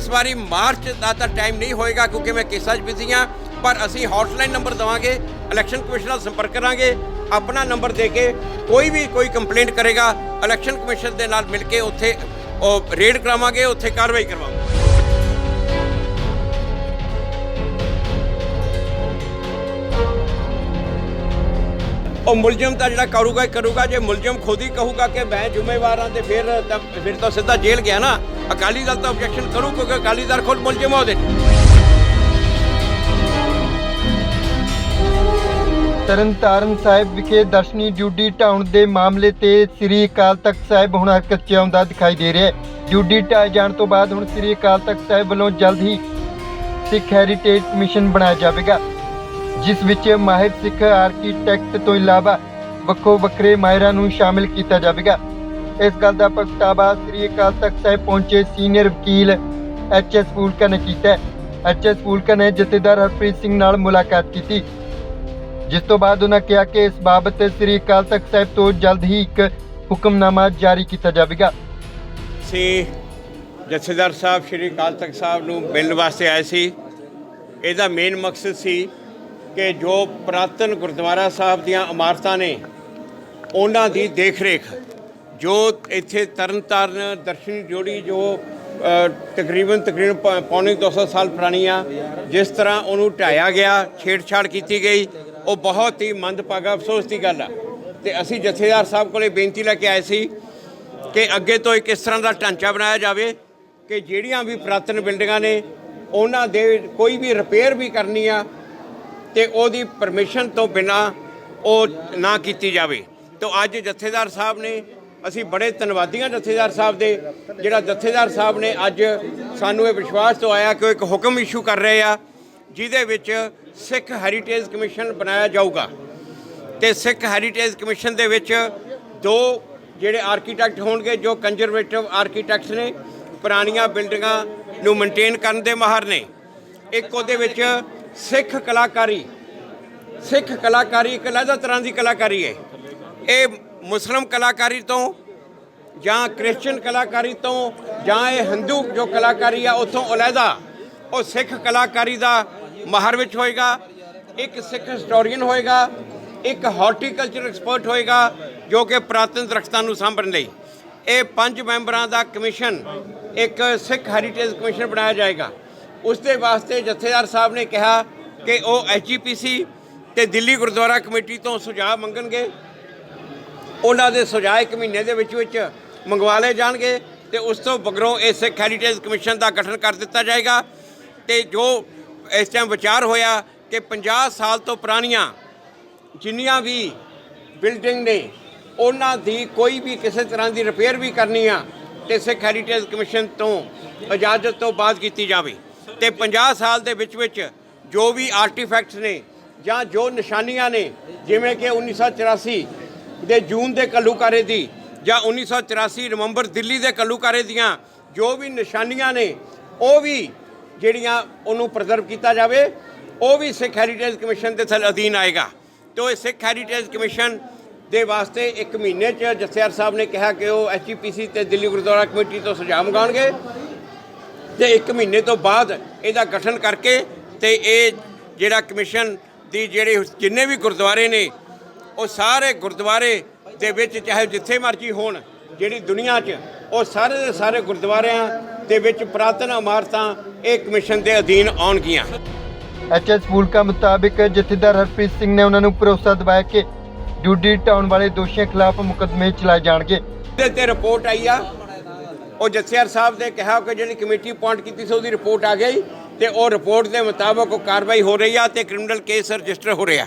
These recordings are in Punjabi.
ਇਸ ਵਾਰੀ ਮਾਰਚ ਦਾ ਤਾਂ ਟਾਈਮ ਨਹੀਂ ਹੋਏਗਾ ਕਿਉਂਕਿ ਮੈਂ ਕੇਸਾਂ 'ਚ ਬਿਜ਼ੀ ਹਾਂ, ਪਰ ਅਸੀਂ ਹੌਟਲਾਈਨ ਨੰਬਰ ਦਵਾਂਗੇ ਇਲੈਕਸ਼ਨ ਕਮਿਸ਼ਨ ਨਾਲ ਸੰਪਰਕ ਕਰਾਂਗੇ, ਆਪਣਾ ਨੰਬਰ ਦੇ ਕੇ ਕੋਈ ਵੀ ਕੋਈ ਕੰਪਲੇਂਟ ਕਰੇਗਾ ਇਲੈਕਸ਼ਨ ਕਮਿਸ਼ਨ ਦੇ ਨਾਲ ਮਿਲ ਕੇ ਉੱਥੇ ਉਹ ਰੇਡ ਕਰਾਵਾਂਗੇ, ਉੱਥੇ ਕਾਰਵਾਈ ਕਰਵਾਵਾਂਗੇ। ਉਹ ਮੁਲਜ਼ਮ ਤਾਂ ਜਿਹੜਾ ਕਰੂਗਾ ਹੀ ਕਰੂਗਾ, ਜੇ ਮੁਲਜ਼ਮ ਖੁਦ ਹੀ ਕਹੂਗਾ ਕਿ ਮੈਂ ਜ਼ਿੰਮੇਵਾਰ ਹਾਂ ਤੇ ਫਿਰ ਤਾਂ ਫਿਰ ਤਾਂ ਸਿੱਧਾ ਜੇਲ੍ਹ ਗਿਆ ਨਾ ਅਕਾਲੀ ਦਲ ਤਾਂ ਆਬਜੈਕਸ਼ਨ ਕਰੂ ਕਿਉਂਕਿ ਅਕਾਲੀ ਦਲ ਖੁਦ ਮੁਲਜ਼ਮ ਆ ਉਹਦੇ ਤਰਨਤਾਰਨ ਸਾਹਿਬ ਵਿਖੇ ਦਰਸ਼ਨੀ ਡਿਊਟੀ ਢਾਉਣ ਦੇ ਮਾਮਲੇ ਤੇ ਸ੍ਰੀ ਅਕਾਲ ਤਖਤ ਸਾਹਿਬ ਹੁਣ ਹਰਕਤ 'ਚ ਆਉਂਦਾ ਦਿਖਾਈ ਦੇ ਰਿਹਾ ਹੈ। ਡਿਊਟੀ ਢਾਏ ਜਾਣ ਤੋਂ ਬਾਅਦ ਹੁਣ ਸ੍ਰੀ ਅਕਾਲ ਤਖਤ ਸਾਹਿਬ ਵੱਲੋਂ ਜਲਦ ਹੀ ਸਿੱਖ ਹੈਰੀਟੇਜ ਕਮਿਸ਼ਨ ਬਣਾਇਆ ਜਾਵੇਗਾ, ਜਿਸ ਵਿੱਚ ਮਾਹਿਰ ਸਿੱਖ ਆਰਕੀਟੈਕਟ ਤੋਂ ਇਲਾਵਾ ਵੱਖੋ ਵੱਖਰੇ ਮਾਹਿਰਾਂ ਨੂੰ ਸ਼ਾਮਿਲ ਕੀਤਾ ਜਾਵੇਗਾ। ਇਸ ਗੱਲ ਦਾ ਪ੍ਰਗਟਾਵਾ ਸ੍ਰੀ ਅਕਾਲ ਤਖਤ ਸਾਹਿਬ ਪਹੁੰਚੇ ਸੀਨੀਅਰ ਵਕੀਲ ਐਚ ਐਸ ਫੂਲਕਾ ਨੇ ਕੀਤਾ। ਐਚ ਐਸ ਫੂਲਕਾ ਨੇ ਜਥੇਦਾਰ ਹਰਪ੍ਰੀਤ ਸਿੰਘ ਨਾਲ ਮੁਲਾਕਾਤ ਕੀਤੀ, ਜਿਸ ਤੋਂ ਬਾਅਦ ਉਹਨਾਂ ਕਿਹਾ ਕਿ ਇਸ ਬਾਬਤ ਸ੍ਰੀ ਅਕਾਲ ਤਖਤ ਸਾਹਿਬ ਤੋਂ ਜਲਦ ਹੀ ਇੱਕ ਹੁਕਮਨਾਮਾ ਜਾਰੀ ਕੀਤਾ ਜਾਵੇਗਾ। ਅਸੀਂ ਜਥੇਦਾਰ ਸਾਹਿਬ, ਸ਼੍ਰੀ ਅਕਾਲ ਤਖਤ ਸਾਹਿਬ ਨੂੰ ਮਿਲਣ ਵਾਸਤੇ ਆਏ ਸੀ। ਇਹਦਾ ਮੇਨ ਮਕਸਦ ਸੀ ਕਿ ਜੋ ਪ੍ਰਾਤਨ ਗੁਰਦੁਆਰਾ ਸਾਹਿਬ ਦੀਆਂ ਇਮਾਰਤਾਂ ਨੇ, ਉਹਨਾਂ ਦੀ ਦੇਖ-ਰੇਖ ਜੋ ਇੱਥੇ ਤਰਨਤਾਰਨ ਦਰਸ਼ਨੀ ਜੋੜੀ ਜੋ ਅ, ਤਕਰੀਬਨ ਤਕਰੀਬਨ ਪੌ- ਪੌਣੇ 200 ਸਾਲ ਪੁਰਾਣੀ ਆ ਜਿਸ ਤਰ੍ਹਾਂ ਉਹਨੂੰ ਢਾਇਆ ਗਿਆ ਛੇੜਛਾੜ ਕੀਤੀ ਗਈ ਉਹ ਬਹੁਤ ਹੀ ਮੰਦਭਾਗਾ ਅਫਸੋਸ ਦੀ ਗੱਲ ਆ। ਤੇ ਅਸੀਂ ਜਥੇਦਾਰ ਸਾਹਿਬ ਕੋਲੇ ਬੇਨਤੀ ਲੈ ਕੇ ਆਏ ਸੀ ਕਿ ਅੱਗੇ ਤੋਂ ਇੱਕ ਇਸ ਤਰ੍ਹਾਂ ਦਾ ਢਾਂਚਾ ਬਣਾਇਆ ਜਾਵੇ ਕਿ ਜਿਹੜੀਆਂ ਵੀ ਪ੍ਰਾਤਨ ਬਿਲਡਿੰਗਾਂ ਨੇ ਉਹਨਾਂ ਦੇ ਕੋਈ ਵੀ ਰਿਪੇਅਰ ਵੀ ਕਰਨੀ ਆ ਤੇ ਉਹਦੀ ਪਰਮਿਸ਼ਨ ਤੋਂ ਬਿਨਾ ਉਹ ਨਾ ਕੀਤੀ ਜਾਵੇ। ਤੋਂ ਅੱਜ ਜਥੇਦਾਰ ਸਾਹਿਬ ਨੇ ਅਸੀਂ ਬੜੇ ਧੰਨਵਾਦੀਆਂ ਜਥੇਦਾਰ ਸਾਹਿਬ ਦੇ, ਜਿਹੜਾ ਜਥੇਦਾਰ ਸਾਹਿਬ ਨੇ ਅੱਜ ਸਾਨੂੰ ਇਹ ਵਿਸ਼ਵਾਸ ਤੋਂ ਆਇਆ ਕਿ ਉਹ ਇੱਕ ਹੁਕਮ ਇਸ਼ੂ ਕਰ ਰਹੇ ਆ, ਜਿਹਦੇ ਵਿੱਚ ਸਿੱਖ ਹੈਰੀਟੇਜ ਕਮਿਸ਼ਨ ਬਣਾਇਆ ਜਾਊਗਾ। ਤੇ ਸਿੱਖ ਹੈਰੀਟੇਜ ਕਮਿਸ਼ਨ ਦੇ ਵਿੱਚ ਦੋ ਜਿਹੜੇ ਆਰਕੀਟੈਕਟ ਹੋਣਗੇ, ਜੋ ਕੰਜ਼ਰਵੇਟਿਵ ਆਰਕੀਟੈਕਟਸ ਨੇ, ਪੁਰਾਣੀਆਂ ਬਿਲਡਿੰਗਾਂ ਨੂੰ ਮੇਨਟੇਨ ਕਰਨ ਦੇ ਮਾਹਰ ਨੇ। ਇੱਕ ਉਹਦੇ ਵਿੱਚ ਸਿੱਖ ਕਲਾਕਾਰੀ ਸਿੱਖ ਕਲਾਕਾਰੀ ਇੱਕ ਅਲੱਗ ਤਰ੍ਹਾਂ ਦੀ ਕਲਾਕਾਰੀ ਹੈ। ਇਹ ਮੁਸਲਮ ਕਲਾਕਾਰੀ ਤੋਂ ਜਾਂ ਕ੍ਰਿਸਚੀਅਨ ਕਲਾਕਾਰੀ ਤੋਂ ਜਾਂ ਇਹ ਹਿੰਦੂ ਜੋ ਕਲਾਕਾਰੀ ਆ, ਉਥੋਂ ਅਲੱਗਾ ਉਹ ਸਿੱਖ ਕਲਾਕਾਰੀ ਦਾ ਮਾਹਰ ਵਿੱਚ ਹੋਏਗਾ, ਇੱਕ ਸਿੱਖ ਹਿਸਟੋਰੀਅਨ ਹੋਏਗਾ, ਇੱਕ ਹਾਰਟੀਕਲਚਰ ਐਕਸਪਰਟ ਹੋਏਗਾ, ਜੋ ਕਿ ਪ੍ਰਾਤਨ ਦਰਖਤਾਂ ਨੂੰ ਸਾਂਭਣ ਲਈ। ਇਹ ਪੰਜ ਮੈਂਬਰਾਂ ਦਾ ਕਮਿਸ਼ਨ, ਇੱਕ ਸਿੱਖ ਹੈਰੀਟੇਜ ਕਮਿਸ਼ਨ ਬਣਾਇਆ ਜਾਏਗਾ। ਉਸ ਦੇ ਵਾਸਤੇ ਜਥੇਦਾਰ ਸਾਹਿਬ ਨੇ ਕਿਹਾ ਕਿ ਉਹ ਐਚਜੀਪੀਸੀ ਤੇ ਦਿੱਲੀ ਗੁਰਦੁਆਰਾ ਕਮੇਟੀ ਤੋਂ ਸੁਝਾਅ ਮੰਗਣਗੇ। ਉਹਨਾਂ ਦੇ ਸੁਝਾਅ ਇੱਕ ਮਹੀਨੇ ਦੇ ਵਿੱਚ ਵਿੱਚ ਮੰਗਵਾ ਲਏ ਜਾਣਗੇ ਤੇ ਉਸ ਤੋਂ ਬਗਰੋਂ ਇਹ ਸਿੱਖ ਹੈਰੀਟੇਜ ਕਮਿਸ਼ਨ ਦਾ ਗਠਨ ਕਰ ਦਿੱਤਾ ਜਾਏਗਾ। ਤੇ ਜੋ ਇਸ ਟਾਈਮ ਵਿਚਾਰ ਹੋਇਆ ਕਿ 50 ਸਾਲ ਤੋਂ ਪੁਰਾਣੀਆਂ ਜਿੰਨੀਆਂ ਵੀ ਬਿਲਡਿੰਗ ਨੇ, ਉਹਨਾਂ ਦੀ ਕੋਈ ਵੀ ਕਿਸੇ ਤਰ੍ਹਾਂ ਦੀ ਰਿਪੇਅਰ ਵੀ ਕਰਨੀ ਆ, ਤੇ ਸਿੱਖ ਹੈਰੀਟੇਜ ਕਮਿਸ਼ਨ ਤੋਂ ਇਜਾਜ਼ਤ ਤੋਂ ਬਾਅਦ ਕੀਤੀ ਜਾਵੇ। ਤੇ 50 ਸਾਲ ਦੇ ਵਿੱਚ ਵਿੱਚ ਜੋ ਵੀ ਆਰਟੀਫੈਕਟਸ ਨੇ ਜਾਂ ਜੋ ਨਿਸ਼ਾਨੀਆਂ ਨੇ, ਜਿਵੇਂ ਕਿ 1984 ਦੇ ਜੂਨ ਦੇ ਕੱਲੂਕਾਰੇ ਦੀ ਜਾਂ 1984 ਨਵੰਬਰ ਦਿੱਲੀ ਦੇ ਕੱਲੂਕਾਰੇ ਦੀਆਂ ਜੋ ਵੀ ਨਿਸ਼ਾਨੀਆਂ ਨੇ, ਉਹ ਵੀ ਜਿਹੜੀਆਂ ਉਹਨੂੰ ਪ੍ਰਜ਼ਰਵ ਕੀਤਾ ਜਾਵੇ, ਉਹ ਵੀ ਸਿੱਖ ਹੈਰੀਟੇਜ ਕਮਿਸ਼ਨ ਦੇ ਥਲ ਅਧੀਨ ਆਏਗਾ। ਤੋ ਇਹ ਸਿੱਖ ਹੈਰੀਟੇਜ ਕਮਿਸ਼ਨ ਦੇ ਵਾਸਤੇ ਇੱਕ ਮਹੀਨੇ ਚ ਜਥੇਦਾਰ ਸਾਹਿਬ ਨੇ ਕਿਹਾ ਕਿ ਉਹ ਐਚਪੀਸੀ ਤੇ ਦਿੱਲੀ ਗੁਰਦੁਆਰਾ ਕਮੇਟੀ ਤੋਂ ਸੁਝਾਅ ਮੰਗਾਉਣਗੇ ਤੇ ਇੱਕ ਮਹੀਨੇ ਤੋਂ ਬਾਅਦ ਇਹਦਾ ਗਠਨ ਕਰਕੇ ਤੇ ਇਹ ਜਿਹੜਾ ਕਮਿਸ਼ਨ ਦੀ ਜਿਹੜੇ ਜਿੰਨੇ ਵੀ ਗੁਰਦੁਆਰੇ ਨੇ ਉਹ ਸਾਰੇ ਗੁਰਦੁਆਰੇ ਦੇ ਵਿੱਚ ਚਾਹੇ ਜਿੱਥੇ ਮਰਜ਼ੀ ਹੋਣ ਜਿਹੜੀ ਦੁਨੀਆ 'ਚ ਉਹ ਸਾਰੇ ਦੇ ਸਾਰੇ ਗੁਰਦੁਆਰਿਆਂ ਦੇ ਵਿੱਚ ਪ੍ਰਾਤਨ ਇਮਾਰਤਾਂ ਇਹ ਕਮਿਸ਼ਨ ਦੇ ਅਧੀਨ ਆਉਣਗੀਆਂ। ਐਚ ਐਸ ਫੂਲਕਾ ਮੁਤਾਬਿਕ ਜਥੇਦਾਰ ਹਰਪ੍ਰੀਤ ਸਿੰਘ ਨੇ ਉਹਨਾਂ ਨੂੰ ਭਰੋਸਾ ਦਿਵਾਇਆ ਕਿ ਡਿਊਟੀ ਢਾਉਣ ਵਾਲੇ ਦੋਸ਼ੀਆਂ ਖਿਲਾਫ ਮੁਕੱਦਮੇ ਚਲਾਏ ਜਾਣਗੇ। ਇਹਦੇ ਤੇ ਰਿਪੋਰਟ ਆਈ ਆ। ਉਹ ਜਥੇਦਾਰ ਸਾਹਿਬ ਨੇ ਕਿਹਾ ਕਿ ਜਿਹੜੀ ਕਮੇਟੀ ਅਪਾਇੰਟ ਕੀਤੀ ਸੀ ਉਹਦੀ ਰਿਪੋਰਟ ਆ ਗਈ ਤੇ ਉਹ ਰਿਪੋਰਟ ਦੇ ਮੁਤਾਬਕ ਉਹ ਕਾਰਵਾਈ ਹੋ ਰਹੀ ਆ ਤੇ ਕ੍ਰਿਮੀਨਲ ਕੇਸ ਰਜਿਸਟਰ ਹੋ ਰਿਹਾ।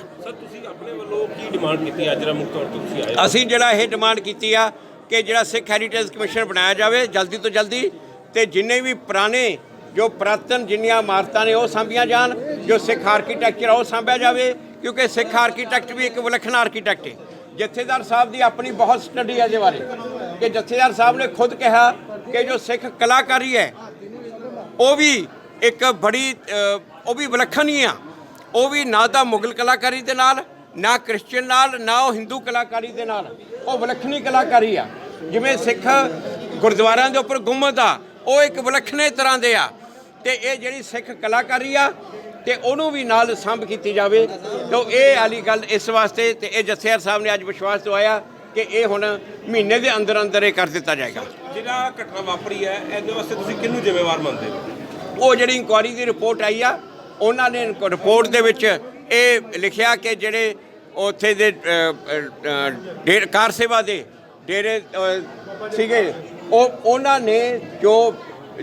ਆਪਣੇ ਵੱਲੋਂ ਕੀ ਡਿਮਾਂਡ ਕੀਤੀ ਅੱਜ ਜਿਹੜਾ ਮੁੱਖ ਤੌਰ ਤੇ ਤੁਸੀਂ ਆਏ ਅਸੀਂ ਜਿਹੜਾ ਇਹ ਡਿਮਾਂਡ ਕੀਤੀ ਆ ਕਿ ਜਿਹੜਾ ਸਿੱਖ ਹੈਰੀਟੇਜ ਕਮਿਸ਼ਨ ਬਣਾਇਆ ਜਾਵੇ, ਜਲਦੀ ਤੋਂ ਜਲਦੀ ਤੇ ਜਿੰਨੇ ਵੀ ਪੁਰਾਣੇ, ਜੋ ਪ੍ਰਾਤਨ ਜਿੰਨੀਆਂ ਇਮਾਰਤਾਂ ਨੇ ਉਹ ਸਾਂਭੀਆਂ ਜਾਣ, ਜੋ ਸਿੱਖ ਆਰਕੀਟੈਕਚਰ ਉਹ ਸਾਂਭਿਆ ਜਾਵੇ, ਕਿਉਂਕਿ ਸਿੱਖ ਆਰਕੀਟੈਕਟ ਵੀ ਇੱਕ ਵਿਲੱਖਣ ਆਰਕੀਟੈਕਟ ਹੈ ਜਥੇਦਾਰ ਸਾਹਿਬ ਦੀ ਆਪਣੀ ਬਹੁਤ ਸਟੱਡੀ ਹੈ ਇਹਦੇ ਬਾਰੇ। ਕਿ ਜਥੇਦਾਰ ਸਾਹਿਬ ਨੇ ਖੁਦ ਕਿਹਾ ਕਿ ਜੋ ਸਿੱਖ ਕਲਾਕਾਰੀ ਹੈ, ਉਹ ਵੀ ਇੱਕ ਬੜੀ ਉਹ ਵੀ ਵਿਲੱਖਣ ਹੀ ਆ। ਉਹ ਵੀ ਨਾ ਤਾਂ ਮੁਗਲ ਕਲਾਕਾਰੀ ਦੇ ਨਾਲ ਨਾ ਕ੍ਰਿਸਚੀਅਨ ਨਾਲ ਨਾ ਉਹ ਹਿੰਦੂ ਕਲਾਕਾਰੀ ਦੇ ਨਾਲ। ਉਹ ਵਿਲੱਖਣੀ ਕਲਾਕਾਰੀ ਆ। ਜਿਵੇਂ ਸਿੱਖ ਗੁਰਦੁਆਰਿਆਂ ਦੇ ਉੱਪਰ ਗੁੰਮਦ ਆ ਉਹ ਇੱਕ ਵਿਲੱਖਣੇ ਤਰ੍ਹਾਂ ਦੇ ਆ। ਤੇ ਇਹ ਜਿਹੜੀ ਸਿੱਖ ਕਲਾਕਾਰੀ ਆ ਤੇ ਉਹਨੂੰ ਵੀ ਨਾਲ ਸੰਭ ਕੀਤੀ ਜਾਵੇ। ਤਾਂ ਇਹ ਵਾਲੀ ਗੱਲ ਇਸ ਵਾਸਤੇ ਤੇ ਇਹ ਜਥੇਦਾਰ ਸਾਹਿਬ ਨੇ ਅੱਜ ਵਿਸ਼ਵਾਸ ਦਵਾਇਆ ਕਿ ਇਹ ਹੁਣ ਮਹੀਨੇ ਦੇ ਅੰਦਰ ਅੰਦਰ ਇਹ ਕਰ ਦਿੱਤਾ ਜਾਏਗਾ। ਜਿਹੜਾ ਘਟਨਾ ਵਾਪਰੀ ਹੈ ਇਹਦੇ ਵਾਸਤੇ ਤੁਸੀਂ ਕਿਹਨੂੰ ਜ਼ਿੰਮੇਵਾਰ ਮੰਨਦੇ ਹੋ? ਉਹ ਜਿਹੜੀ ਇਨਕੁਆਰੀ ਦੀ ਰਿਪੋਰਟ ਆਈ ਆ ਉਹਨਾਂ ਨੇ ਰਿਪੋਰਟ ਦੇ ਵਿੱਚ ਇਹ ਲਿਖਿਆ ਕਿ ਜਿਹੜੇ ਉੱਥੇ ਦੇ ਅ, ਡੇਰ ਕਾਰ ਸੇਵਾ ਦੇ ਡੇਰੇ ਸੀਗੇ। ਉਹ ਉਹਨਾਂ ਨੇ ਜੋ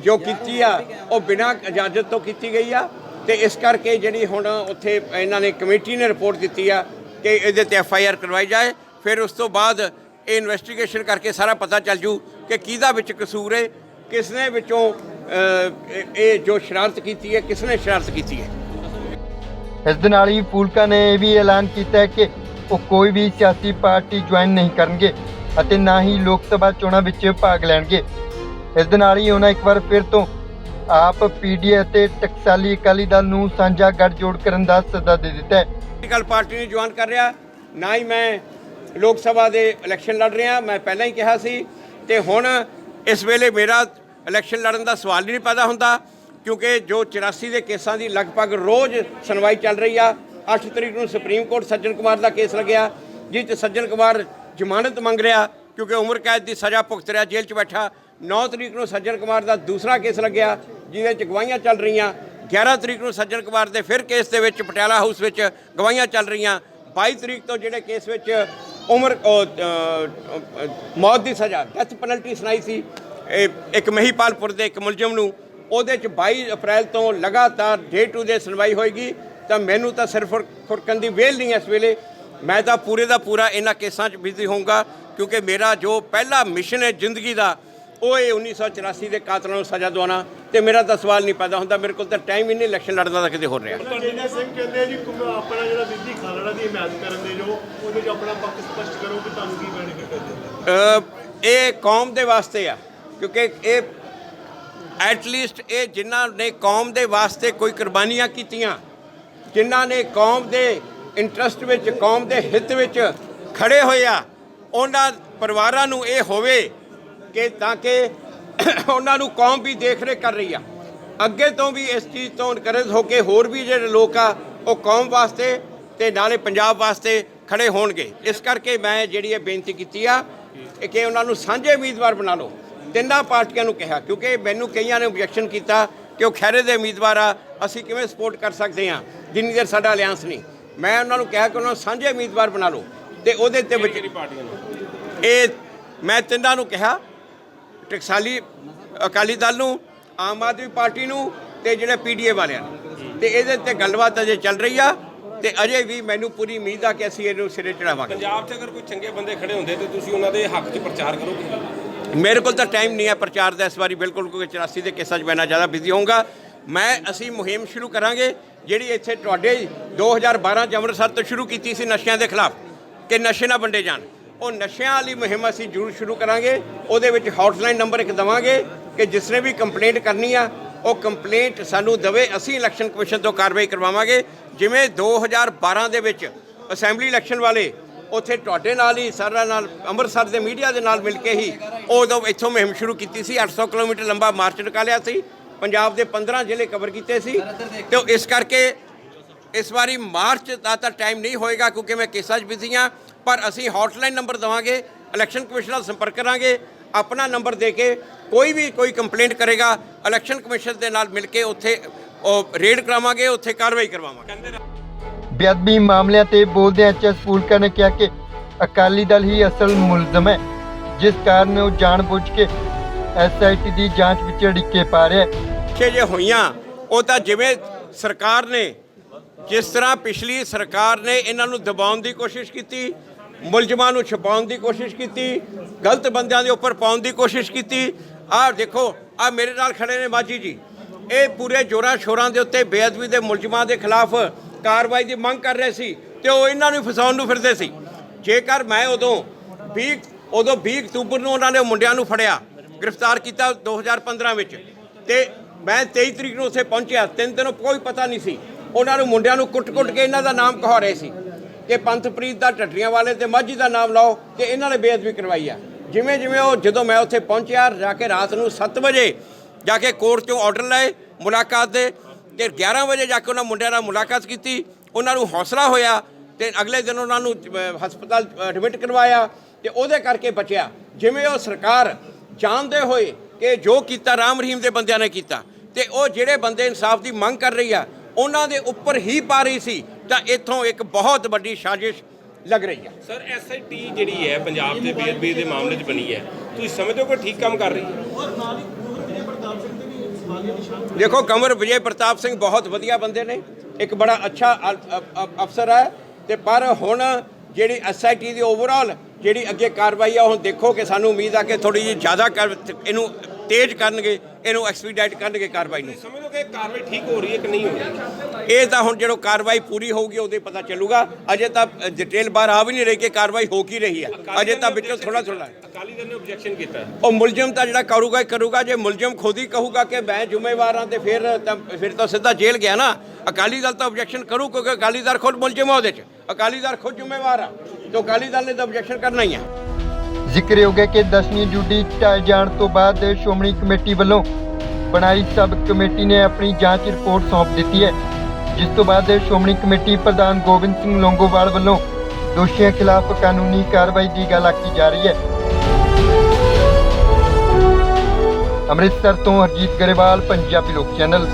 ਜੋ ਕੀਤੀ ਆ ਉਹ ਬਿਨਾਂ ਇਜਾਜ਼ਤ ਤੋਂ ਕੀਤੀ ਗਈ ਆ। ਤੇ ਇਸ ਕਰਕੇ ਜਿਹੜੀ ਹੁਣ ਉੱਥੇ ਇਹਨਾਂ ਨੇ ਕਮੇਟੀ ਨੇ ਰਿਪੋਰਟ ਦਿੱਤੀ ਆ ਕਿ ਇਹਦੇ ਤੇ ਐਫ ਆਈ ਆਰ ਕਰਵਾਈ ਜਾਏ। ਫਿਰ ਉਸ ਤੋਂ ਬਾਅਦ ਇਹ ਇਨਵੈਸਟੀਗੇਸ਼ਨ ਕਰਕੇ ਸਾਰਾ ਪਤਾ ਚੱਲ ਜੂ ਕਿ ਕਿਹਦਾ ਵਿੱਚ ਕਸੂਰ ਹੈ ਕਿਸ ਨੇ ਵਿੱਚੋਂ ਇਹ- ਜੋ ਸ਼ਰਾਰਤ ਕੀਤੀ ਹੈ ਕਿਸਨੇ ਸ਼ਰਾਰਤ ਕੀਤੀ ਹੈ ਇਸ ਦੇ ਨਾਲ ਹੀ ਫੂਲਕਾ ਨੇ ਇਹ ਵੀ ਐਲਾਨ ਕੀਤਾ ਹੈ ਕਿ ਉਹ ਕੋਈ ਵੀ ਸਿਆਸੀ ਪਾਰਟੀ ਜੁਆਇਨ ਨਹੀਂ ਕਰਨਗੇ ਅਤੇ ਨਾ ਹੀ ਲੋਕ ਸਭਾ ਚੋਣਾਂ ਵਿੱਚ ਭਾਗ ਲੈਣਗੇ। ਇਸ ਦੇ ਨਾਲ ਹੀ ਉਹਨਾਂ ਇੱਕ ਵਾਰ ਫਿਰ ਤੋਂ ਆਪ ਪੀਡੀਏ ਅਤੇ ਟਕਸਾਲੀ ਅਕਾਲੀ ਦਲ ਨੂੰ ਸਾਂਝਾ ਗੱਠਜੋੜ ਕਰਨ ਦਾ ਸੱਦਾ ਦੇ ਦਿੱਤਾ ਹੈ। ਪੋਲੀਟੀਕਲ ਪਾਰਟੀ ਨੂੰ ਜੁਆਇਨ ਕਰ ਰਿਹਾ, ਨਾ ਹੀ ਮੈਂ ਲੋਕ ਸਭਾ ਦੇ ਇਲੈਕਸ਼ਨ ਲੜ ਰਿਹਾ, ਮੈਂ ਪਹਿਲਾਂ ਹੀ ਕਿਹਾ ਸੀ, ਤੇ ਹੁਣ ਇਸ ਵੇਲੇ ਮੇਰਾ ਇਲੈਕਸ਼ਨ ਲੜਨ ਦਾ ਸਵਾਲ ਹੀ ਨਹੀਂ ਪੈਦਾ ਹੁੰਦਾ। ਕਿਉਂਕਿ ਜੋ 84 ਦੇ ਕੇਸਾਂ ਦੀ ਲਗਭਗ ਰੋਜ਼ ਸੁਣਵਾਈ ਚੱਲ ਰਹੀ ਆ 8 ਤਰੀਕ ਨੂੰ ਸੁਪਰੀਮ ਕੋਰਟ ਸੱਜਣ ਕੁਮਾਰ ਦਾ ਕੇਸ ਲੱਗਿਆ, ਜਿਸ 'ਚ ਸੱਜਣ ਕੁਮਾਰ ਜ਼ਮਾਨਤ ਮੰਗ ਰਿਹਾ, ਕਿਉਂਕਿ ਉਮਰ ਕੈਦ ਦੀ ਸਜ਼ਾ ਭੁਗਤ ਰਿਹਾ, ਜੇਲ੍ਹ 'ਚ ਬੈਠਾ। 9 ਤਰੀਕ ਨੂੰ ਸੱਜਣ ਕੁਮਾਰ ਦਾ ਦੂਸਰਾ ਕੇਸ ਲੱਗਿਆ, ਜਿਹਦੇ 'ਚ ਗਵਾਹੀਆਂ ਚੱਲ ਰਹੀਆਂ। 11 ਤਰੀਕ ਨੂੰ ਸੱਜਣ ਕੁਮਾਰ ਦੇ ਫਿਰ ਕੇਸ ਦੇ ਵਿੱਚ ਪਟਿਆਲਾ ਹਾਊਸ ਵਿੱਚ ਗਵਾਹੀਆਂ ਚੱਲ ਰਹੀਆਂ। 22 ਤਰੀਕ ਤੋਂ ਜਿਹੜੇ ਕੇਸ ਵਿੱਚ ਉਮਰ ਮੌਤ ਦੀ ਸਜ਼ਾ ਡੈਥ ਪੈਨਲਟੀ ਸੁਣਾਈ ਸੀ। ਇਹ ਇੱਕ ਮਹੀਪਾਲਪੁਰ ਦੇ ਇੱਕ ਮੁਲਜ਼ਮ ਨੂੰ ਉਹਦੇ ਚ 22 ਅਪ੍ਰੈਲ ਤੋਂ ਲਗਾਤਾਰ ਡੇ ਟੂ ਡੇ ਸੁਣਵਾਈ ਹੋਏਗੀ ਤਾਂ ਮੈਨੂੰ ਤਾਂ ਸਿਰਫ ਖੁਰਕਣ ਦੀ ਵੇਲ ਨਹੀਂ ਇਸ ਵੇਲੇ। ਮੈਂ ਤਾਂ ਪੂਰੇ ਦਾ ਪੂਰਾ ਇਹਨਾਂ ਕੇਸਾਂ 'ਚ ਬਿਜ਼ੀ ਹੋਊਂਗਾ ਕਿਉਂਕਿ ਮੇਰਾ ਜੋ ਪਹਿਲਾ ਮਿਸ਼ਨ ਹੈ ਜ਼ਿੰਦਗੀ ਦਾ ਉਹ ਇਹ 1984 ਦੇ ਕਾਤਲਾਂ ਨੂੰ ਸਜ਼ਾ ਦਿਵਾਉਣਾ ਤੇ ਮੇਰਾ ਤਾਂ ਸਵਾਲ ਨਹੀਂ ਪੈਦਾ ਹੁੰਦਾ ਮੇਰੇ ਕੋਲ ਤਾਂ ਟਾਈਮ ਹੀ ਨਹੀਂ ਇਲੈਕਸ਼ਨ ਲੜਨ ਦਾ ਕਿਤੇ ਹੋ ਰਿਹਾ। ਜੀਨਾ ਸਿੰਘ ਕਹਿੰਦੇ ਆ ਜੀ ਕੁਮ- ਆਪਣਾ ਜਿਹੜਾ ਬੀਬੀ ਖਾਲੜਾ ਦੀ ਇਮਾਰਤ ਕਰਨ ਦੇ ਜੋ ਉਹਦੇ 'ਚ ਆਪਣਾ ਪੱਖ ਸਪਸ਼ਟ ਕਰੋ ਕਿ ਤੁਹਾਨੂੰ ਕੀ ਬੈਨੀਫਿਟ ਹੈ ਅ, ਇਹ ਕੌਮ ਦੇ ਵਾਸਤੇ ਆ ਕਿਉਂਕਿ ਇਹ ਐਟ ਲੀਸਟ ਇਹ ਜਿਨ੍ਹਾਂ ਨੇ ਕੌਮ ਦੇ ਵਾਸਤੇ ਕੋਈ ਕੁਰਬਾਨੀਆਂ ਕੀਤੀਆਂ, ਜਿਨ੍ਹਾਂ ਨੇ ਕੌਮ ਦੇ ਇੰਟਰਸਟ ਵਿੱਚ, ਕੌਮ ਦੇ ਹਿੱਤ ਵਿੱਚ ਖੜੇ ਹੋਏ ਆ, ਉਹਨਾਂ ਪਰਿਵਾਰਾਂ ਨੂੰ ਇਹ ਹੋਵੇ ਕਿ ਤਾਂ ਕਿ ਉਹਨਾਂ ਨੂੰ ਕੌਮ ਵੀ ਦੇਖ ਰੇਖ ਕਰ ਰਹੀ ਆ। ਅੱਗੇ ਤੋਂ ਵੀ ਇਸ ਚੀਜ਼ ਤੋਂ ਇਨਕਰੇਜ ਹੋ ਕੇ ਹੋਰ ਵੀ ਜਿਹੜੇ ਲੋਕ ਆ, ਉਹ ਕੌਮ ਵਾਸਤੇ ਤੇ ਨਾਲੇ ਪੰਜਾਬ ਵਾਸਤੇ ਖੜੇ ਹੋਣਗੇ। ਇਸ ਕਰਕੇ ਮੈਂ ਜਿਹੜੀ ਇਹ ਬੇਨਤੀ ਕੀਤੀ ਆ, ਕਿ ਉਹਨਾਂ ਨੂੰ ਸਾਂਝੇ ਉਮੀਦਵਾਰ ਬਣਾ ਲਓ। ਤਿੰਨਾਂ ਪਾਰਟੀਆਂ ਨੂੰ ਕਿਹਾ ਕਿਉਂਕਿ ਮੈਨੂੰ ਕਈਆਂ ਨੇ ਆਬਜੈਕਸ਼ਨ ਕੀਤਾ ਕਿ ਉਹ ਖੈਰੇ ਦੇ ਉਮੀਦਵਾਰ ਆ ਅਸੀਂ ਕਿਵੇਂ ਸਪੋਰਟ ਕਰ ਸਕਦੇ ਹਾਂ? ਜਿੰਨੀ ਦੇਰ ਸਾਡਾ ਅਲਾਈਅੰਸ ਨਹੀਂ। ਮੈਂ ਉਹਨਾਂ ਨੂੰ ਕਿਹਾ ਕਿ ਉਹਨਾਂ ਨੂੰ ਸਾਂਝੇ ਉਮੀਦਵਾਰ ਬਣਾ ਲਓ ਤੇ ਉਹਦੇ ਤੇ ਵਿੱਚ ਪਾਰਟੀਆਂ ਨੂੰ? ਇਹ ਮੈਂ ਤਿੰਨਾਂ ਨੂੰ ਕਿਹਾ ਟਕਸਾਲੀ ਅਕਾਲੀ ਦਲ ਨੂੰ ਆਮ ਆਦਮੀ ਪਾਰਟੀ ਨੂੰ ਤੇ ਜਿਹੜੇ ਪੀਡੀਏ ਵਾਲਿਆਂ ਨੂੰ। ਤੇ ਇਹਦੇ ਤੇ ਗੱਲਬਾਤ ਅਜੇ ਚੱਲ ਰਹੀ ਆ ਤੇ ਅਜੇ ਵੀ ਮੈਨੂੰ ਪੂਰੀ ਉਮੀਦ ਆ ਕਿ ਅਸੀਂ ਇਹਨੂੰ ਸਿਰੇ ਚੜਾਵਾਂਗੇ। ਪੰਜਾਬ 'ਚ ਅਗਰ ਕੋਈ ਚੰਗੇ ਬੰਦੇ ਖੜੇ ਹੁੰਦੇ ਤੇ ਤੁਸੀਂ ਉਹਨਾਂ ਦੇ ਹੱਕ 'ਚ ਪ੍ਰਚਾਰ ਕਰੋਗੇ? ਮੇਰੇ ਕੋਲ ਤਾਂ ਟਾਈਮ ਨਹੀਂ ਹੈ ਪ੍ਰਚਾਰ ਦਾ ਇਸ ਵਾਰੀ ਬਿਲਕੁਲ, ਕਿਉਂਕਿ 84 ਦੇ ਕੇਸਾਂ 'ਚ ਮੈਂ ਨਾ ਜ਼ਿਆਦਾ ਬਿਜ਼ੀ ਹੋਊਂਗਾ। ਮੈਂ, ਅਸੀਂ ਮੁਹਿੰਮ ਸ਼ੁਰੂ ਕਰਾਂਗੇ, ਜਿਹੜੀ ਇੱਥੇ ਤੁਹਾਡੇ 2012 ਚ ਅੰਮ੍ਰਿਤਸਰ ਤੋਂ ਸ਼ੁਰੂ ਕੀਤੀ ਸੀ ਨਸ਼ਿਆਂ ਦੇ ਖਿਲਾਫ, ਕਿ ਨਸ਼ੇ ਨਾ ਵੰਡੇ ਜਾਣ। ਉਹ ਨਸ਼ਿਆਂ ਵਾਲੀ ਮੁਹਿੰਮ ਅਸੀਂ ਜ਼ਰੂਰ ਸ਼ੁਰੂ ਕਰਾਂਗੇ। ਉਹਦੇ ਵਿੱਚ ਹੌਟਲਾਈਨ ਨੰਬਰ ਇੱਕ ਦਵਾਂਗੇ, ਕਿ ਜਿਸ ਨੇ ਵੀ ਕੰਪਲੇਂਟ ਕਰਨੀ ਆ, ਉਹ ਕੰਪਲੇਂਟ ਸਾਨੂੰ ਦਵੇ। ਅਸੀਂ ਇਲੈਕਸ਼ਨ ਕਮਿਸ਼ਨ ਤੋਂ ਕਾਰਵਾਈ ਕਰਵਾਵਾਂਗੇ। ਜਿਵੇਂ 2012 ਦੇ ਵਿੱਚ ਅਸੈਂਬਲੀ ਇਲੈਕਸ਼ਨ ਵਾਲੇ ਉੱਥੇ ਤੁਹਾਡੇ ਨਾਲ ਹੀ ਸਾਰਿਆਂ ਨਾਲ, ਅੰਮ੍ਰਿਤਸਰ ਦੇ ਮੀਡੀਆ ਦੇ ਨਾਲ ਮਿਲ ਕੇ ਹੀ ਉਦੋਂ ਇੱਥੋਂ ਮੁਹਿੰਮ ਸ਼ੁਰੂ ਕੀਤੀ ਸੀ। 800 ਕਿਲੋਮੀਟਰ ਲੰਬਾ ਮਾਰਚ ਨਿਕਾਲਿਆ ਸੀ। ਪੰਜਾਬ ਦੇ 15 ਜ਼ਿਲ੍ਹੇ ਕਵਰ ਕੀਤੇ ਸੀ। ਤੇ ਇਸ ਕਰਕੇ ਇਸ ਵਾਰੀ ਮਾਰਚ ਦਾ ਤਾਂ ਟਾਈਮ ਨਹੀਂ ਹੋਏਗਾ ਕਿਉਂਕਿ ਮੈਂ ਕੇਸਾਂ 'ਚ ਬਿਜ਼ੀ ਹਾਂ। ਪਰ ਅਸੀਂ ਹੌਟਲਾਈਨ ਨੰਬਰ ਦਵਾਂਗੇ ਇਲੈਕਸ਼ਨ ਕਮਿਸ਼ਨ ਨਾਲ ਸੰਪਰਕ ਕਰਾਂਗੇ। ਆਪਣਾ ਨੰਬਰ ਦੇ ਕੇ ਕੋਈ ਵੀ ਕੋਈ ਕੰਪਲੇਂਟ ਕਰੇਗਾ ਇਲੈਕਸ਼ਨ ਕਮਿਸ਼ਨ ਦੇ ਨਾਲ ਮਿਲ ਕੇ ਉੱਥੇ ਉਹ ਰੇਡ ਕਰਾਵਾਂਗੇ, ਉੱਥੇ ਕਾਰਵਾਈ ਕਰਵਾਵਾਂਗੇ। ਬੇਅਦਬੀ ਮਾਮਲਿਆਂ ਤੇ ਬੋਲਦਿਆਂ ਐਚਐਸ ਨੇ ਕਿਹਾ ਕਿ ਅਕਾਲੀ ਦਲ ਹੀ ਅਸਲ ਮੁਲਜ਼ਮ ਹੈ, ਜਿਸ ਕਾਰਨ ਉਹ ਜਾਣਬੁੱਝ ਕੇ ਐਸਆਈਟੀ ਦੀ ਜਾਂਚ ਵਿੱਚ ਅੜਿੱਕੇ ਪਾ ਰਿਹਾ ਕਿ ਜੇ ਹੋਈਆਂ, ਉਹ ਤਾਂ ਜਿਵੇਂ ਸਰਕਾਰ ਨੇ, ਜਿਸ ਤਰ੍ਹਾਂ ਪਿਛਲੀ ਸਰਕਾਰ ਨੇ ਇਹਨਾਂ ਨੂੰ ਦਬਾਉਣ ਦੀ ਕੋਸ਼ਿਸ਼ ਕੀਤੀ, ਮੁਲਜ਼ਮਾਂ ਨੂੰ ਛਪਾਉਣ ਦੀ ਕੋਸ਼ਿਸ਼ ਕੀਤੀ, ਗਲਤ ਬੰਦਿਆਂ ਦੇ ਉੱਪਰ ਪਾਉਣ ਦੀ ਕੋਸ਼ਿਸ਼ ਕੀਤੀ, ਆਹ ਦੇਖੋ, ਆਹ ਮੇਰੇ ਨਾਲ ਖੜੇ ਨੇ ਮਾਜੀ ਜੀ। ਇਹ ਪੂਰੇ ਜੋਰਾਂ ਸ਼ੋਰਾਂ ਦੇ ਉੱਤੇ ਬੇਅਦਬੀ ਦੇ ਮੁਲਜ਼ਮਾਂ ਦੇ ਖਿਲਾਫ ਕਾਰਵਾਈ ਦੀ ਮੰਗ ਕਰ ਰਹੇ ਸੀ ਤੇ ਉਹ ਇਹਨਾਂ ਨੂੰ ਫਸਾਉਣ ਨੂੰ ਫਿਰਦੇ ਸੀ। ਜੇਕਰ ਮੈਂ ਉਦੋਂ 20 ਉਦੋਂ 20 ਅਕਤੂਬਰ ਨੂੰ ਉਹਨਾਂ ਨੇ ਮੁੰਡਿਆਂ ਨੂੰ ਫੜਿਆ, ਗ੍ਰਿਫਤਾਰ ਕੀਤਾ 2015 ਵਿੱਚ ਤੇ ਮੈਂ 23 ਤਰੀਕ ਨੂੰ ਉੱਥੇ ਪਹੁੰਚਿਆ, ਤਿੰਨ ਦਿਨੋਂ ਕੋਈ ਪਤਾ ਨਹੀਂ ਸੀ। ਉਹਨਾਂ ਨੂੰ ਮੁੰਡਿਆਂ ਨੂੰ ਕੁੱਟ-ਕੁੱਟ ਕੇ ਇਹਨਾਂ ਦਾ ਨਾਮ ਕਹਾ ਰਹੇ ਸੀ ਕਿ ਪੰਥਪ੍ਰੀਤ ਦਾ ਟੱਟਰੀਆਂ ਵਾਲੇ ਤੇ ਮਾਝੀ ਦਾ ਨਾਮ ਲਾਓ ਕਿ ਇਹਨਾਂ ਨੇ ਬੇਅਦਬੀ ਕਰਵਾਈ ਆ। ਜਿਵੇਂ ਜਿਵੇਂ ਉਹ ਜਦੋਂ ਮੈਂ ਉੱਥੇ ਪਹੁੰਚਿਆ, ਜਾ ਕੇ ਰਾਤ ਨੂੰ 7 ਵਜੇ ਜਾ ਕੇ ਕੋਰਟ ਚੋਂ ਆਰਡਰ ਲਏ, ਮੁਲਾਕਾਤ ਦੇ ਤੇ 11 ਵਜੇ ਜਾ ਕੇ ਉਹਨਾਂ ਮੁੰਡਿਆਂ ਨਾਲ ਮੁਲਾਕਾਤ ਕੀਤੀ, ਉਹਨਾਂ ਨੂੰ ਹੌਸਲਾ ਹੋਇਆ ਤੇ ਅਗਲੇ ਦਿਨ ਉਹਨਾਂ ਨੂੰ ਹਸਪਤਾਲ ਐਡਮਿਟ ਕਰਵਾਇਆ ਤੇ ਉਹਦੇ ਕਰਕੇ ਬਚਿਆ। ਜਿਵੇਂ ਉਹ ਸਰਕਾਰ ਜਾਣਦੇ ਹੋਏ ਕਿ ਜੋ ਕੀਤਾ ਰਾਮ ਰਹੀਮ ਦੇ ਬੰਦਿਆਂ ਨੇ ਕੀਤਾ, ਤੇ ਉਹ ਜਿਹੜੇ ਬੰਦੇ ਇਨਸਾਫ ਦੀ ਮੰਗ ਕਰ ਰਹੀ ਆ, ਉਹਨਾਂ ਦੇ ਉੱਪਰ ਹੀ ਪਾ ਰਹੀ ਸੀ, ਤਾਂ ਇੱਥੋਂ ਇੱਕ ਬਹੁਤ ਵੱਡੀ ਸਾਜ਼ਿਸ਼ ਲੱਗ ਰਹੀ ਆ। ਸਰ ਐਸਆਈਟੀ ਜਿਹੜੀ ਹੈ ਪੰਜਾਬ ਦੇ ਬੇਅਦਬੀ ਦੇ ਮਾਮਲੇ 'ਚ ਬਣੀ ਹੈ, ਤੁਸੀਂ ਸਮਝਦੇ ਹੋ ਕਿ ਠੀਕ ਕੰਮ ਕਰ ਰਹੀ ਹੈ? ਦੇਖੋ ਕੰਵਰ ਵਿਜੇ ਪ੍ਰਤਾਪ ਸਿੰਘ ਬਹੁਤ ਵਧੀਆ ਬੰਦੇ ਨੇ। ਇੱਕ ਬੜਾ ਅੱਛਾ ਅਫਸਰ ਹੈ। ਤੇ ਪਰ ਹੁਣ ਜਿਹੜੀ ਐਸਆਈਟੀ ਦੀ ਓਵਰਆਲ ਜਿਹੜੀ ਅੱਗੇ ਕਾਰਵਾਈ ਆ ਹੁਣ ਦੇਖੋ ਕਿ ਸਾਨੂੰ ਉਮੀਦ ਆ ਕਿ ਥੋੜੀ ਜਿਹੀ ਜ਼ਿਆਦਾ ਕਰ- ਇਹਨੂੰ ਤੇਜ਼ ਕਰਨਗੇ ਇਹਨੂੰ ਐਕਸਪੀਡਾਈਟ ਕਰਨਗੇ ਕਾਰਵਾਈ ਨੂੰ। ਸਮਝਦੇ ਹੋ ਕਿ ਕਾਰਵਾਈ ਠੀਕ ਹੋ ਰਹੀ ਹੈ ਕਿ ਨਹੀਂ ਹੋ ਰਹੀ। ਇਹ ਤਾਂ ਹੁਣ ਜਦੋਂ ਕਾਰਵਾਈ ਪੂਰੀ ਹੋਊਗੀ ਉਹਦੇ ਪਤਾ ਚੱਲੂਗਾ। ਅਜੇ ਤਾਂ ਡਿਟੇਲ ਬਾਹਰ ਆ ਵੀ ਨਹੀਂ ਰਹੀ ਕਿ ਕਾਰਵਾਈ ਹੋ ਕੀ ਰਹੀ ਹੈ ਅਜੇ ਤਾਂ ਵਿੱਚੋਂ ਥੋੜਾ ਥੋੜਾ ਅਕਾਲੀ ਦਲ ਨੇ ਆਬਜੈਕਸ਼ਨ ਕੀਤਾ। ਹੈ। ਉਹ ਮੁਲਜ਼ਮ ਤਾਂ ਜਿਹੜਾ ਕਰੂਗਾ ਹੀ ਕਰੂਗਾ। ਜੇ ਮੁਲਜ਼ਮ ਖੁਦ ਹੀ ਕਹੂਗਾ ਕਿ ਮੈਂ ਜ਼ਿੰਮੇਵਾਰ ਹਾਂ ਤੇ ਫਿਰ ਤਾਂ ਫਿਰ ਤਾਂ ਸਿੱਧਾ ਜੇਲ੍ਹ ਗਿਆ ਨਾ। ਅਕਾਲੀ ਦਲ ਤਾਂ ਆਬਜੈਕਸ਼ਨ ਕਰੂ ਕਿਉਂਕਿ ਅਕਾਲੀ ਦਲ ਖੁਦ ਮੁਲਜ਼ਮ ਆ ਉਹਦੇ 'ਚ। ਅਕਾਲੀ ਦਲ ਖੁਦ ਜ਼ਿੰਮੇਵਾਰ ਆ। ਤੇ ਅਕਾਲੀ ਦਲ ਨੇ ਤਾਂ ਆਬਜੈਕਸ਼ਨ ਕਰਨਾ ਹੀ ਆ। ਜ਼ਿਕਰਯੋਗ ਹੈ ਕਿ ਦਸਵੀਂ ਡਿਊਟੀ ਢਾਏ ਜਾਣ ਤੋਂ ਬਾਅਦ ਸ਼੍ਰੋਮਣੀ ਕਮੇਟੀ ਵੱਲੋਂ ਬਣਾਈ ਸਬ ਕਮੇਟੀ ਨੇ ਆਪਣੀ ਜਾਂਚ ਰਿਪੋਰਟ ਸੌਂਪ ਦਿੱਤੀ ਹੈ। ਜਿਸ ਤੋਂ ਬਾਅਦ ਸ਼੍ਰੋਮਣੀ ਕਮੇਟੀ ਪ੍ਰਧਾਨ ਗੋਬਿੰਦ ਸਿੰਘ ਲੌਂਗੋਵਾਲ ਵੱਲੋਂ ਦੋਸ਼ੀਆਂ ਖਿਲਾਫ ਕਾਨੂੰਨੀ ਕਾਰਵਾਈ ਦੀ ਗੱਲ ਆਖੀ ਜਾ ਰਹੀ ਹੈ। ਅੰਮ੍ਰਿਤਸਰ ਤੋਂ ਹਰਜੀਤ ਗਰੇਵਾਲ, ਪੰਜਾਬੀ ਲੋਕ ਚੈਨਲ।